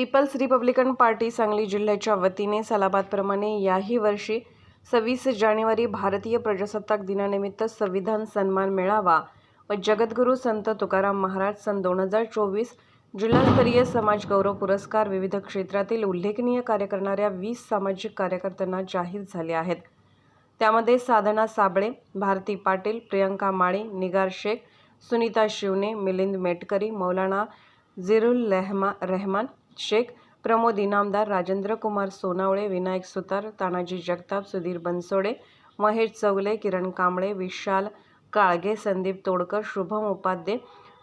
People's Republican party Sangli जिल्ह्याच्या वतीने सलाबादप्रमाणे याही वर्षी सव्वीस जानेवारी भारतीय प्रजासत्ताक दिनानिमित्त संविधान सन्मान मेळावा व जगद्गुरू संत तुकाराम महाराज सन दोन हजार चोवीस जिल्हास्तरीय समाज गौरव पुरस्कार विविध क्षेत्रातील उल्लेखनीय कार्य करणाऱ्या वीस सामाजिक कार्यकर्त्यांना जाहीर झाले आहेत. त्यामध्ये साधना साबळे भारती पाटील प्रियंका माळी निगार शेख सुनीता शिवने मिलिंद मेटकरी मौलाना झिरुल लेहमा रहमान शेख प्रमोद इनामदार राजेंद्र कुमार सोनावळे विनायक सुतार तानाजी जगताप सुधीर बनसोडे महेश चौगले किरण कांबळे विशाल काळगे संदीप तोडकर शुभम उपाध्ये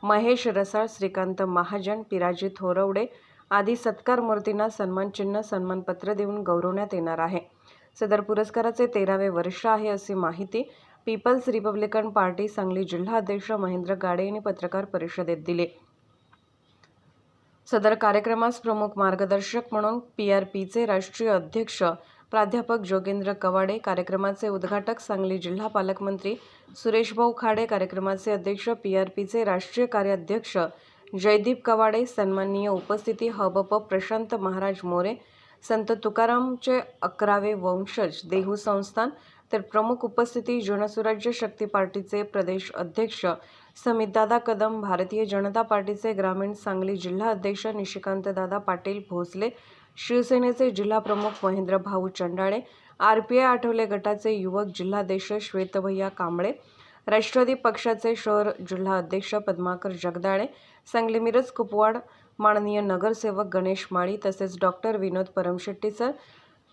महेश रसाळ श्रीकांत महाजन पिराजी थोरवडे आदी सत्कार मूर्तींना सन्मानचिन्ह सन्मानपत्र देऊन गौरवण्यात येणार आहे. सदर पुरस्काराचे तेरावे वर्ष आहे अशी माहिती पीपल्स रिपब्लिकन पार्टी सांगली जिल्हा अध्यक्ष महेंद्र गाडे यांनी पत्रकार परिषदेत दिली. सदर कार्यक्रमास प्रमुख मार्गदर्शक म्हणून पी आर पीचे राष्ट्रीय अध्यक्ष प्राध्यापक जोगेंद्र कवाडे कार्यक्रमाचे उद्घाटक सांगली जिल्हा पालकमंत्री सुरेशभाऊ खाडे कार्यक्रमाचे अध्यक्ष पी आर पीचे राष्ट्रीय कार्याध्यक्ष जयदीप कवाडे सन्माननीय उपस्थिती हबप प्रशांत महाराज मोरे संत तुकारामचे अकरावे वंशज देहू संस्थान तर प्रमुख उपस्थिती जनसुराज्य शक्ती पार्टीचे प्रदेश अध्यक्ष समितदादा कदम भारतीय जनता पार्टीचे ग्रामीण सांगली जिल्हा अध्यक्ष निशिकांतदादा पाटील भोसले शिवसेनेचे जिल्हा प्रमुख Mahendra Bhau Chandale R P I Athawale गटाचे युवक जिल्हाध्यक्ष श्वेतभैया कांबळे राष्ट्रवादी पक्षाचे शहर जिल्हा अध्यक्ष पद्माकर जगदाळे सांगली मिरज कुपवाड माननीय नगरसेवक गणेश माळी तसेच डॉक्टर विनोद परमशेट्टी सर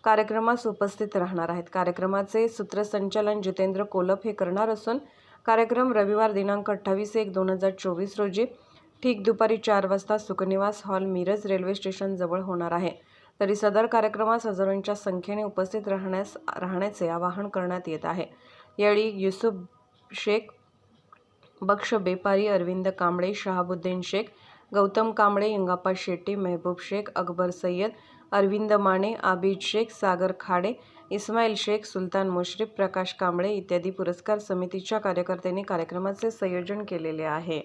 कार्यक्रमास उपस्थित राहणार आहेत. कार्यक्रमाचे सूत्रसंचालन जितेंद्र कोलप हे करणार असून कार्यक्रम रविवार दिनांक अठ्ठावीस एक दोन हजार चोवीस रोजी ठीक दुपारी चार वाजता सुखनिवास हॉल मिरज रेल्वे स्टेशनजवळ होणार आहे. तरी सदर कार्यक्रमास हजारोंच्या संख्येने उपस्थित राहण्यास राहण्याचे आवाहन करण्यात येत आहे. यावेळी युसुफ शेख बक्ष बेपारी अरविंद कांबळे शहाबुद्दीन शेख गौतम कांबळे यंगाप्पा शेट्टी मेहबूब शेख अकबर सय्यद अरविंद माने आबिद शेख सागर खाडे इस्माईल शेख सुलतान मुश्रीफ प्रकाश कांबळे इत्यादी पुरस्कार समितीच्या कार्यकर्त्यांनी कार्यक्रमाचे संयोजन केलेले आहे.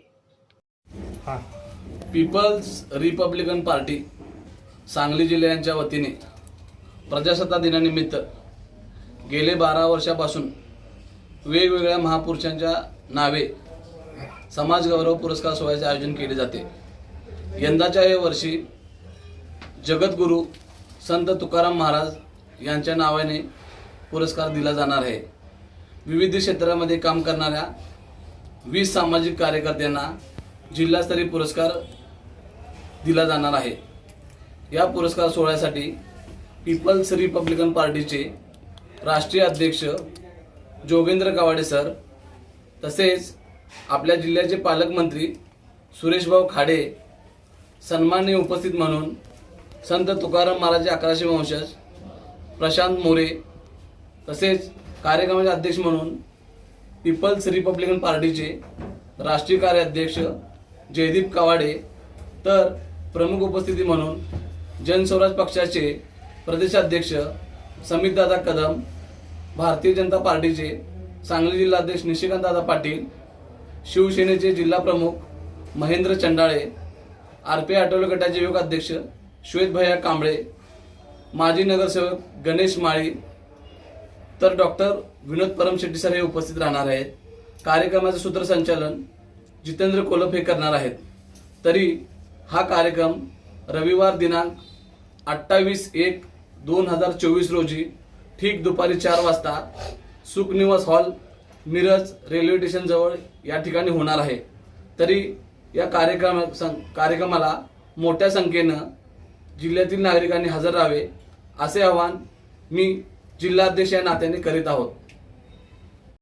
हा. पीपल्स रिपब्लिकन पार्टी सांगली जिल्ह्यांच्या वतीने प्रजासत्ताक दिनानिमित्त गेले बारा वर्षापासून वेगवेगळ्या महापुरुषांच्या नावे समाज गौरव पुरस्कार सोहळ्याचे आयोजन केले जाते. यंदाच्या या वर्षी जगद्गुरू संत तुकाराम महाराज यांच्या नावाने पुरस्कार दिला जाणार आहे. विविध क्षेत्रामध्ये काम करणाऱ्या वीस सामाजिक कार्यकर्त्यांना जिल्हास्तरीय पुरस्कार दिला जाणार आहे. या पुरस्कार सोहळ्यासाठी पीपल्स रिपब्लिकन पार्टीचे राष्ट्रीय अध्यक्ष जोगेंद्र कावाडे सर तसेच आपल्या जिल्ह्याचे पालकमंत्री सुरेशभाऊ खाडे सन्माननीय उपस्थित म्हणून संत तुकाराम महाराज अकराशे वंशज प्रशांत मोरे तसेच कार्यक्रमाचे अध्यक्ष म्हणून पीपल्स रिपब्लिकन पार्टीचे राष्ट्रीय कार्याध्यक्ष जयदीप कवाडे तर प्रमुख उपस्थिती म्हणून जनस्वराज पक्षाचे प्रदेशाध्यक्ष समितदादा कदम भारतीय जनता पार्टीचे सांगली जिल्हाध्यक्ष निशिकांतदादा पाटील शिवसेनेचे जिल्हा प्रमुख महेंद्र चंडाळे आर पी आठवले गटाचे युवक अध्यक्ष श्वेतभैया कांबळे माजी नगरसेवक गणेश माळी तर डॉक्टर विनोद परमशेट्टी सर हे उपस्थित राहणार आहेत. कार्यक्रमाचे सूत्रसंचालन जितेंद्र कोलप हे करणार आहेत. तरी हा कार्यक्रम रविवार दिनांक अठ्ठावीस एक दोन हजार चोवीस रोजी ठीक दुपारी चार वाजता सुखनिवास हॉल मिरज रेल्वे स्टेशनजवळ या ठिकाणी होणार आहे. तरी या कार्यक्रम सं- कार्यक्रमाला मोठ्या संख्येनं जिल्ह्यातील नागरिकांनी हजर राहावे असे आवाहन मी जिल्हाध्यक्ष या नात्याने करीत आहोत.